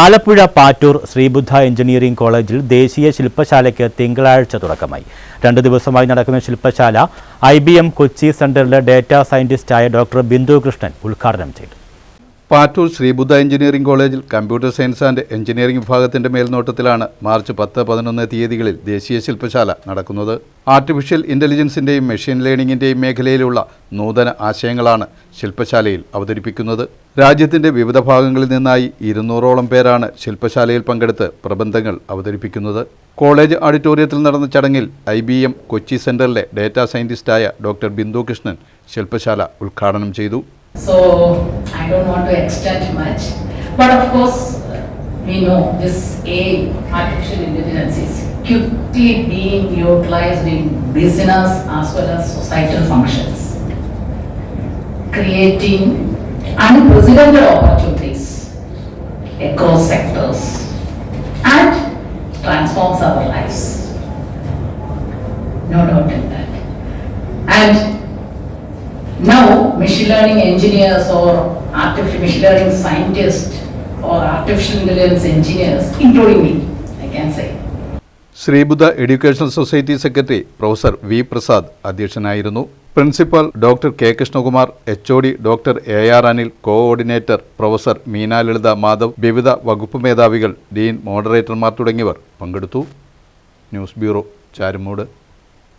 ആലപ്പുഴ പാറ്റൂർ ശ്രീബുദ്ധ engineering കോളേജിൽ ദേശീയ ശില്പശാലയ്ക്ക് തിങ്കളാഴ്ച തുടക്കമായി. രണ്ട് ദിവസമായി നടക്കുന്ന ശില്പശാല ഐ കൊച്ചി സെന്ററിലെ ഡാറ്റാ സയന്റിസ്റ്റായ ഡോക്ടർ ബിന്ദു കൃഷ്ണൻ ഉദ്ഘാടനം ചെയ്തു. പാറ്റൂർ ശ്രീബുദ്ധ എഞ്ചിനീയറിംഗ് കോളേജിൽ കമ്പ്യൂട്ടർ സയൻസ് ആൻഡ് എഞ്ചിനീയറിംഗ് വിഭാഗത്തിന്റെ മേൽനോട്ടത്തിലാണ് മാർച്ച് പത്ത് പതിനൊന്ന് തീയതികളിൽ ദേശീയ ശില്പശാല നടക്കുന്നത്. ആർട്ടിഫിഷ്യൽ ഇന്റലിജൻസിന്റെയും മെഷീൻ ലേണിംഗിന്റെയും മേഖലയിലുള്ള നൂതന ആശയങ്ങളാണ് ശില്പശാലയിൽ അവതരിപ്പിക്കുന്നത്. രാജ്യത്തിന്റെ വിവിധ ഭാഗങ്ങളിൽ നിന്നായി ഇരുന്നൂറോളം പേരാണ് ശില്പശാലയിൽ പങ്കെടുത്ത് പ്രബന്ധങ്ങൾ അവതരിപ്പിക്കുന്നത്. കോളേജ് ഓഡിറ്റോറിയത്തിൽ നടന്ന ചടങ്ങിൽ ഐ ബി എം കൊച്ചി സെന്ററിലെ ഡാറ്റാ സയന്റിസ്റ്റായ ഡോക്ടർ ബിന്ദു കൃഷ്ണൻ ശില്പശാല ഉദ്ഘാടനം ചെയ്തു. I don't want to extend much. But of course, we know this AI, artificial intelligence, is quickly being utilized in business as well as societal functions, creating unprecedented opportunities across sectors and transforms our lives. No doubt in that. And now, machine learning engineers or artificial learning scientists or artificial intelligence engineers, including me, I can say. Sree Buddha educational society secretary professor V Prasad അധ്യക്ഷനായിരുന്നു. Principal doctor K Krishnakumar H O D doctor A R Anil coordinator professor Meena Lalitha Madhav വിവിധ വകുപ്പ് മേധാവികൾ dean മോഡറേറ്റർമാർ തുടങ്ങിയവർ പങ്കെടുത്തു. News bureau Charummood.